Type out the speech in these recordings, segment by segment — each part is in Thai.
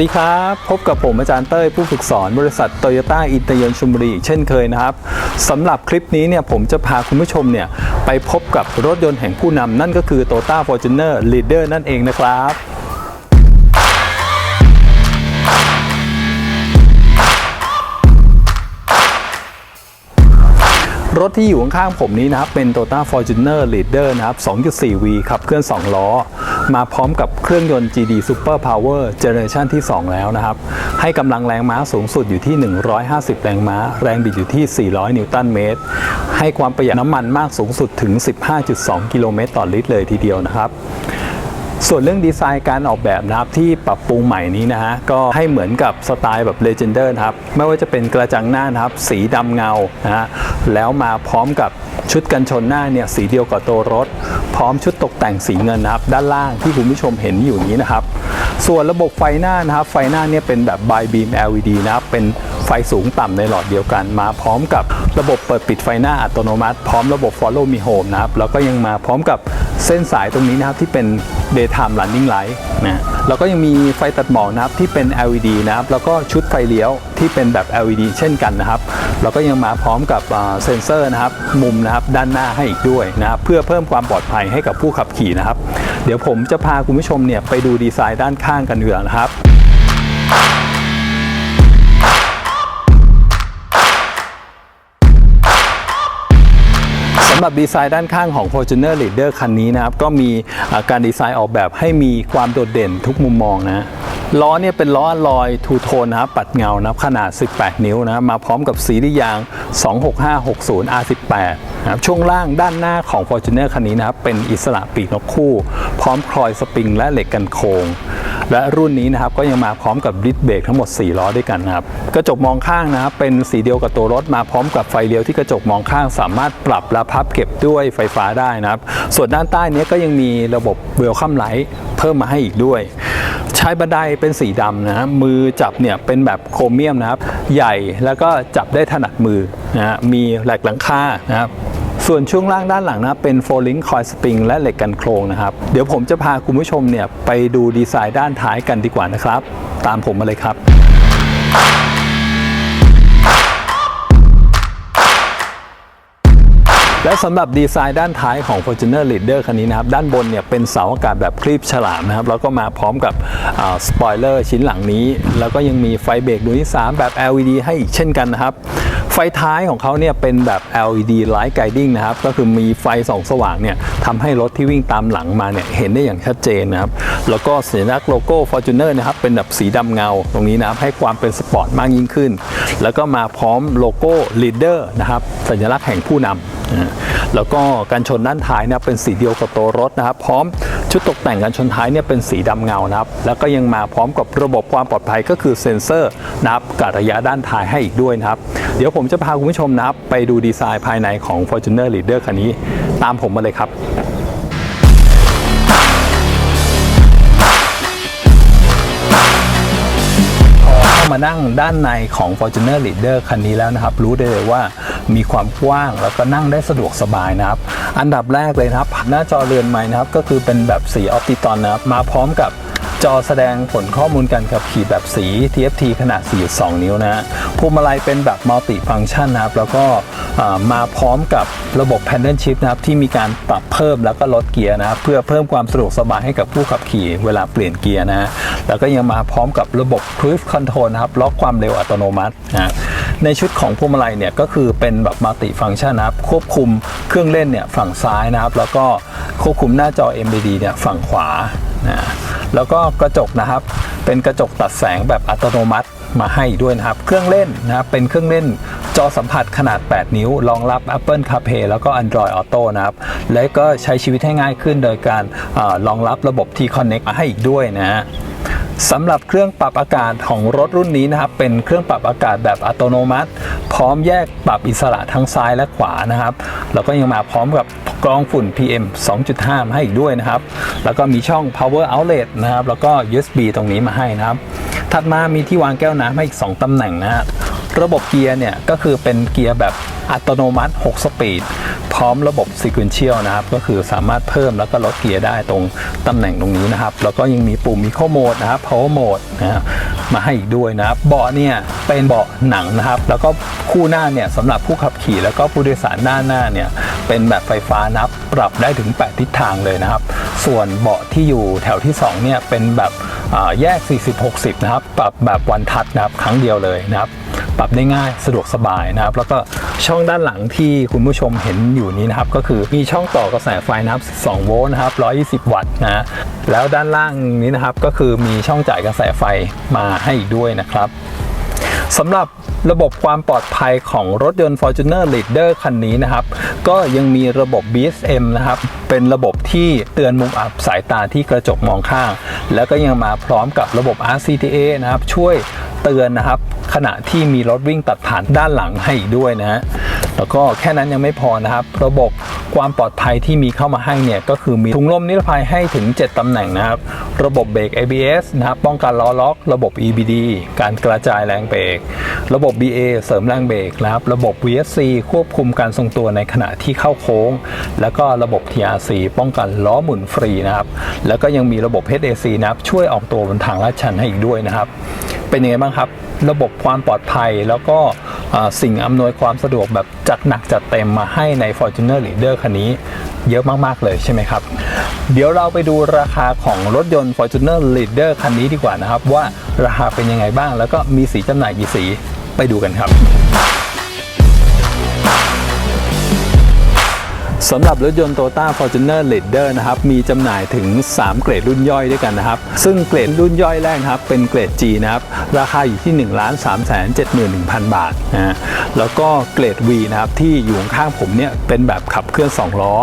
ดีครับ พบกับผมอาจารย์เต้ยผู้ฝึกสอนบริษัทโตโยต้าอินเตอร์ยนชุมบุรีเช่นเคยนะครับสำหรับคลิปนี้เนี่ยผมจะพาคุณผู้ชมเนี่ยไปพบกับรถยนต์แห่งผู้นำนั่นก็คือ Toyota Fortuner Leader นั่นเองนะครับรถที่อยู่ข้างๆผมนี้นะครับ เป็น Toyota Fortuner Leader นะครับ 2.4V ขับเคลื่อน 2 ล้อ มาพร้อมกับเครื่องยนต์ GD Super Power Generation ที่ 2 แล้วนะครับ ให้กำลังแรงม้าสูงสุดอยู่ที่ 150 แรงม้า แรงบิดอยู่ที่ 400 นิวตันเมตร ให้ความประหยัดน้ำมันมากสูงสุดถึง 15.2 กิโลเมตรต่อลิตรเลยทีเดียวนะครับส่วนเรื่องดีไซน์การออกแบบนะครับที่ปรับปรุงใหม่นี้นะฮะก็ให้เหมือนกับสไตล์แบบ Legender นะครับไม่ว่าจะเป็นกระจังหน้านะครับสีดำเงานะฮะแล้วมาพร้อมกับชุดกันชนหน้าเนี่ยสีเดียวกับตัวรถ ร้อมชุดตกแต่งสีเงินนะครับ ด้านล่างที่คุณผู้ชมเห็นอยู่นี้นะครับ ส่วนระบบไฟหน้านะครับ ไฟหน้าเนี่ยเป็นแบบ by beam LED นะครับเป็น ไฟสูงต่ำในหลอดเดียวกัน มาพร้อมกับระบบเปิดปิดไฟหน้าอัตโนมัติ พร้อมระบบ follow me home นะครับแล้วก็ยังมาพร้อมกับเส้นสายตรงนี้นะครับที่เป็น daytime running light นะแล้วก็ยังมีไฟตัดหมอกนะครับที่เป็น LED นะครับแล้วก็ชุดไฟเลี้ยวที่เป็นแบบ LED เช่นกันนะครับแล้วก็ยังมาพร้อมกับเซ็นเซอร์นะครับมุมนะครับด้านหน้าให้อีกด้วยนะครับเพื่อเพิ่มความปลอดภัยให้กับผู้ขับขี่นะครับ เดี๋ยวผมจะพาคุณผู้ชมเนี่ยไปดูดีไซน์ด้านข้างกันดีกว่านะครับำหรับดีไซน์ด้านข้างของ Fortuner Leader คันนี้นะครับ ก็มีการดีไซน์ออกแบบให้มีความโดดเด่นทุกมุมมองนะล้อเนี่ยเป็นล้อลอยทูโทนนะครับปัดเงานะขนาด 18 นิ้วนะครับมาพร้อมกับสีดิยาง 26560 R18 นะครับช่วงล่างด้านหน้าของ Fortuner คันนี้นะครับเป็นอิสระปีกนกคู่ พร้อมคลอยสปริงและเหล็กกันโคง และรุ่นนี้นะครับก็ยังมาพร้อมกับดิสเบรกทั้งหมด 4 ล้อด้วยกันนะครับกระจกมองข้างนะครับเป็นสีเดียวกับตัวรถมาพร้อมกับไฟเลี้ยวที่กระจกมองข้าง สามารถปรับและพับเก็บด้วยไฟฟ้าได้นะครับส่วนด้านใต้นี้ก็ยังมีระบบเวลคัมไลท์เพิ่มมาให้อีกด้วยใช้บันไดเป็นสีดำนะฮะมือจับเนี่ยเป็นแบบโครเมียมนะครับ ใหญ่แล้วก็จับได้ถนัดมือนะฮะมีแหลกหลังคานะครับ ส่วนช่วงล่างด้านหลังนะเป็นโฟลิงคอยสปริงและเหล็กกันโครงนะครับ เดี๋ยวผมจะพาคุณผู้ชมเนี่ยไปดูดีไซน์ด้านท้ายกันดีกว่านะครับ ตามผมมาเลยครับและสำหรับดีไซน์ด้านท้ายของ Fortuner Leader คันนี้นะครับ ด้านบนเนี่ยเป็นเสาอากาศแบบคลีปฉลามนะครับ แล้วก็มาพร้อมกับสปอยเลอร์ชิ้นหลังนี้ แล้วก็ยังมีไฟเบรกดวงที่ 3 แบบ LED ให้อีกเช่นกันนะครับ ฟท้ายของเขาเนี่ยเป็นแบบ LED Light Guiding นะครับ ก็คือมีไฟส่องสว่างเนี่ยทำให้รถที่วิ่งตามหลังมาเนี่ยเห็นได้อย่างชัดเจนนะครับ แล้วก็สัญลักษณ์โลโก้ Fortuner นะครับ เป็นแบบสีดำเงาตรงนี้นะครับ ให้ความเป็นสปอร์ตมากยิ่งขึ้น แล้วก็มาพร้อมโลโก้ Leader นะครับ สัญลักษณ์แห่งผู้นำแล้วก็การชนด้านท้ายเนะเป็นสีเดียวกับตัวรถนะครับ พร้อม ชุดตกแต่งการชนท้ายเนี่ยเป็นสีดำเงานะครับ แล้วก็ยังมาพร้อมกับระบบความปลอดภัยก็คือเซ็นเซอร์นะครับกะระยะด้านท้ายให้อีกด้วยนะครับ เดี๋ยวผมจะพาคุณผู้ชมนะครับ ไปดูดีไซน์ภายในของ Fortuner Leader คันนี้ ตามผมมาเลยครับมานั่งด้านในของ Fortuner Leader คันนี้แล้วนะครับ รู้ได้เลยว่า มีความกว้างแล้วก็นั่งได้สะดวกสบายนะครับ อันดับแรกเลยนะครับ หน้าจอเรือนไม้นะครับ ก็คือเป็นแบบสีออปติตอนนะครับ มาพร้อมกับจอแสดงผลข้อมูลการขับขี่แบบสี TFT ขนาด 4.2 นิ้วนะฮะพวงมาลัยเป็นแบบมัลติฟังชันนะครับ แล้วก็มาพร้อมกับระบบ Paddle Shift นะครับ ที่มีการปรับเพิ่มแล้วก็ลดเกียร์นะครับ เพื่อเพิ่มความสะดวกสบายให้กับผู้ขับขี่เวลาเปลี่ยนเกียร์นะฮะแล้วก็ยังมาพร้อมกับระบบ Cruise Control นะครับ ล็อกความเร็วอัตโนมัตินะ ในชุดของพวงมาลัยเนี่ยก็คือเป็นแบบมัลติฟัง c t ชันนะครับควบคุมเครื่องเล่นเนี่ยฝั่งซ้ายนะครับ แล้วก็ควบคุมหน้าจอ MBD เนี่ยฝั่งขวานะแล้วก็กระจกนะครับเป็นกระจกตัดแสงแบบอัตโนมัติมาให้ด้วยนะครับ เครื่องเล่นนะครับเป็นเครื่องเล่นจอสัมผัสขนาด 8 นิ้ว รองรับ Apple CarPlay แล้วก็ Android Auto นะครับ และก็ใช้ชีวิตให้ง่ายขึ้นโดยการอรองรับระบบ T-Connect มาให้อีกด้วยนะฮะ สำหรับเครื่องปรับอากาศของรถรุ่นนี้นะครับเป็นเครื่องปรับอากาศแบบอัตโนมัติ พร้อมแยกปรับอิสระทั้งซ้ายและขวานะครับแล้วก็ยังมาพร้อมกับกรองฝุ่น PM 2.5 มาให้อีกด้วยนะครับ แล้วก็มีช่อง power outlet นะครับ แล้วก็ USB ตรงนี้มาให้นะครับ ถัดมามีที่วางแก้วน้ำให้อีก 2ตำแหน่งนะฮะระบบเกียร์เนี่ยก็คือเป็นเกียร์แบบอัตโนมัติ 6 สปีด พร้อมระบบ sequential นะครับ ก็คือสามารถเพิ่มแล้วก็ลดเกียร์ได้ตรงตำแหน่งตรงนี้นะครับ แล้วก็ยังมีปุ่ม Eco Mode นะครับ Power Mode นะครับมาให้อีกด้วยนะครับ เบาะเนี่ยเป็นเบาะหนังนะครับ แล้วก็คู่หน้าเนี่ยสำหรับผู้ขับขี่ แล้วก็ผู้โดยสารด้านหน้าเนี่ยเป็นแบบไฟฟ้านับปรับได้ถึง 8 ทิศทางเลยนะครับ ส่วนเบาะที่อยู่แถวที่ 2 เนี่ยเป็นแบบอ่าแยก 40-60 นะครับ ปรับแบบวันทัชนะครับ ครั้งเดียวเลยนะครับ ปรับได้ง่ายสะดวกสบายนะครับ แล้วก็ช่องด้านหลังที่คุณผู้ชมเห็นอยู่นี้นะครับ ก็คือมีช่องต่อกระแสไฟนะครับ2โวลต์นะครับ 120 วัตต์นะแล้วด้านล่างนี้นะครับก็คือมีช่องจ่ายกระแสไฟมาให้อีกด้วยนะครับสำหรับระบบความปลอดภัยของรถยนต์ Fortuner Leader คันนี้นะครับ ก็ยังมีระบบ BSM นะครับ เป็นระบบที่เตือนมุมอับสายตาที่กระจกมองข้าง แล้วก็ยังมาพร้อมกับระบบ RCTA นะครับ ช่วยเตือนนะครับ ขณะที่มีรถวิ่งตัดผ่านด้านหลังให้อีกด้วยนะฮะแล้วก็แค่นั้นยังไม่พอนะครับ ระบบความปลอดภัยที่มีเข้ามาให้เนี่ยก็คือมีถุงลมนิรภัยให้ถึง 7 ตำแหน่งนะครับ ระบบเบรก ABS นะครับป้องกันล้อล็อก ระบบ EBD การกระจายแรงเบรก ระบบ BA เสริมแรงเบรกนะครับ ระบบ VSC ควบคุมการทรงตัวในขณะที่เข้าโค้ง แล้วก็ระบบ TRC ป้องกันล้อหมุนฟรีนะครับ แล้วก็ยังมีระบบ HAC นะครับช่วยออกตัวบนทางลาดชันให้อีกด้วยนะครับ เป็นยังไงบ้างครับ ระบบความปลอดภัยแล้วก็สิ่งอำนวยความสะดวกแบบจัดหนักจัดเต็มมาให้ใน Fortuner Leader คันนี้เยอะมาก ๆ เลยใช่ไหมครับ เดี๋ยวเราไปดูราคาของรถยนต์ Fortuner Leader คันนี้ดีกว่านะครับ ว่าราคาเป็นยังไงบ้าง แล้วก็มีสีจำหน่ายกี่สีไปดูกันครับ สำหรับรถยนต์ Toyota Fortuner Leader นะครับมีจำหน่ายถึง 3 เกรดรุ่นย่อยด้วยกันนะครับ ซึ่งเกรดรุ่นย่อยแรกครับเป็นเกรด G นะครับราคาอยู่ที่ 1 3 7 1 0 0 0 บาทนะแล้วก็เกรด V นะครับที่อยู่ข้างผมเนี่ยเป็นแบบขับเคลื่อน 2 ล้อ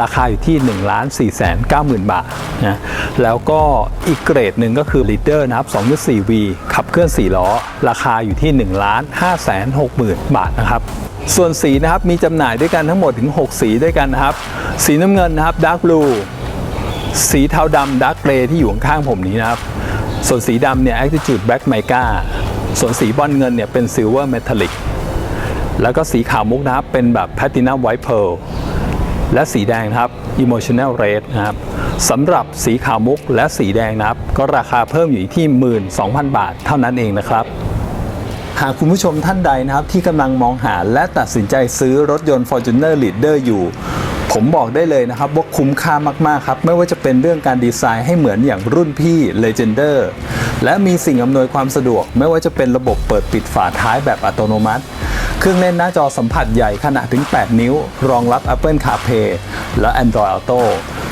ราคาอยู่ที่ 1 4 9 0 0 0 0บาทนะแล้วก็อีกเกรดหนึ่งก็คือ Leader นะครับ 2.4V ขับเคลื่อน 4 ล้อ ราคาอยู่ที่ 1 5 6 0 0 0 0 บาทนะครับ ส่วนสีนะครับมีจำหน่ายด้วยกันทั้งหมดถึง 6 สีด้วยกันนะครับ สีน้ำเงินนะครับดาร์กบลูสีเทาดำดาร์กเกรย์ที่อยู่ข้างผมนี้นะครับ ส่วนสีดำเนี่ย Attitude Black Mica ส่วนสีบอลเงินเนี่ยเป็น Silver Metallic แล้วก็สีขาวมุกนะครับเป็นแบบ Platinum White Pearl และสีแดงครับ Emotional Red นะครับสำหรับสีขาวมุกและสีแดงนะครับ ก็ราคาเพิ่มอยู่ที่ 12,000 บาทเท่านั้นเองนะครับ หากคุณผู้ชมท่านใดนะครับที่กำลังมองหาและตัดสินใจซื้อรถยนต์ Fortuner Leader อยู่ ผมบอกได้เลยนะครับว่าคุ้มค่ามากๆครับไม่ว่าจะเป็นเรื่องการดีไซน์ให้เหมือนอย่างรุ่นพี่ Legender และมีสิ่งอำนวยความสะดวก ไม่ว่าจะเป็นระบบเปิดปิดฝาท้ายแบบอัตโนมัติ เครื่องเล่นหน้าจอสัมผัสใหญ่ขนาดถึง 8 นิ้ว รองรับ Apple CarPlay และ Android Auto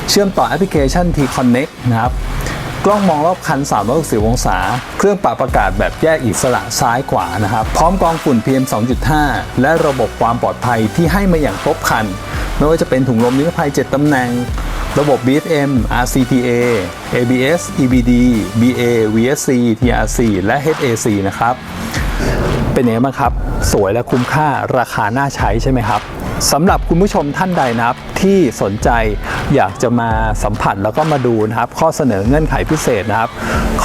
เชื่อมต่อแอปพลิเคชัน T-Connect นะครับ กล้องมองรอบคัน 360 องศา เครื่องปรับอากาศแบบแยกอิสระซ้ายขวานะครับ พร้อมกองฝุ่น PM 2.5 และระบบความปลอดภัยที่ให้มาอย่างครบครัน ไม่ว่าจะเป็นถุงลมนิรภัย 7 ตำแหน่ง ระบบ BFM RCTA ABS EBD BA VSC TRC และ HAC นะครับ เป็นยังไงบ้างครับ สวยและคุ้มค่าราคาน่าใช้ใช่ไหมครับสำหรับคุณผู้ชมท่านใดนะครับ ที่สนใจอยากจะมาสัมผัสแล้วก็มาดูนะครับ ข้อเสนอเงื่อนไขพิเศษนะครับ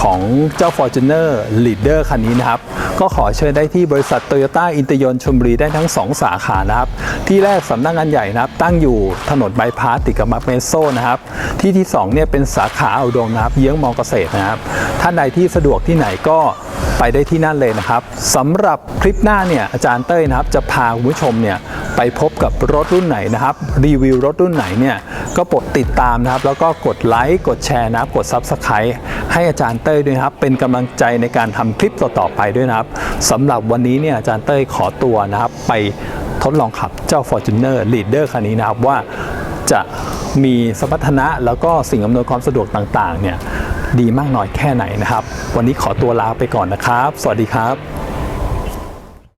ของเจ้า Fortuner Leader คันนี้นะครับ ก็ขอเชิญได้ที่บริษัทโตโยต้าอินเตอร์ยนชลบุรีได้ทั้ง 2 สาขานะครับ ที่แรกสำนักงานใหญ่นะครับ ตั้งอยู่ถนนบายพาสติดกับมักเมโซนะครับ ที่ที่2เนี่ยเป็นสาขาอุดมนะครับ เยื้องมอเกษตรนะครับ ท่านใดที่สะดวกที่ไหนก็ ไปได้ที่นั่นเลยนะครับสำหรับคลิปหน้าเนี่ยอาจารย์เต้ยนะครับ จะพาคุณผู้ชมเนี่ยไปพบกับรถรุ่นไหนนะครับ รีวิวรถรุ่นไหนเนี่ยก็โปรดติดตามนะครับ แล้วก็กดไลค์กดแชร์นะครับ กด Subscribe ให้อาจารย์เต้ยด้วยนะครับ เป็นกำลังใจในการทำคลิปต่อๆไปด้วยนะครับสำหรับวันนี้เนี่ยอาจารย์เต้ยขอตัวนะครับ ไปทดลองขับเจ้า Fortuner Leader คันนี้นะครับว่าจะมีสมรรถนะแล้วก็สิ่งอำนวยความสะดวกต่างๆเนี่ย ดีมากน้อยแค่ไหนนะครับ วันนี้ขอตัวลาไปก่อนนะครับ สวัสดีครับ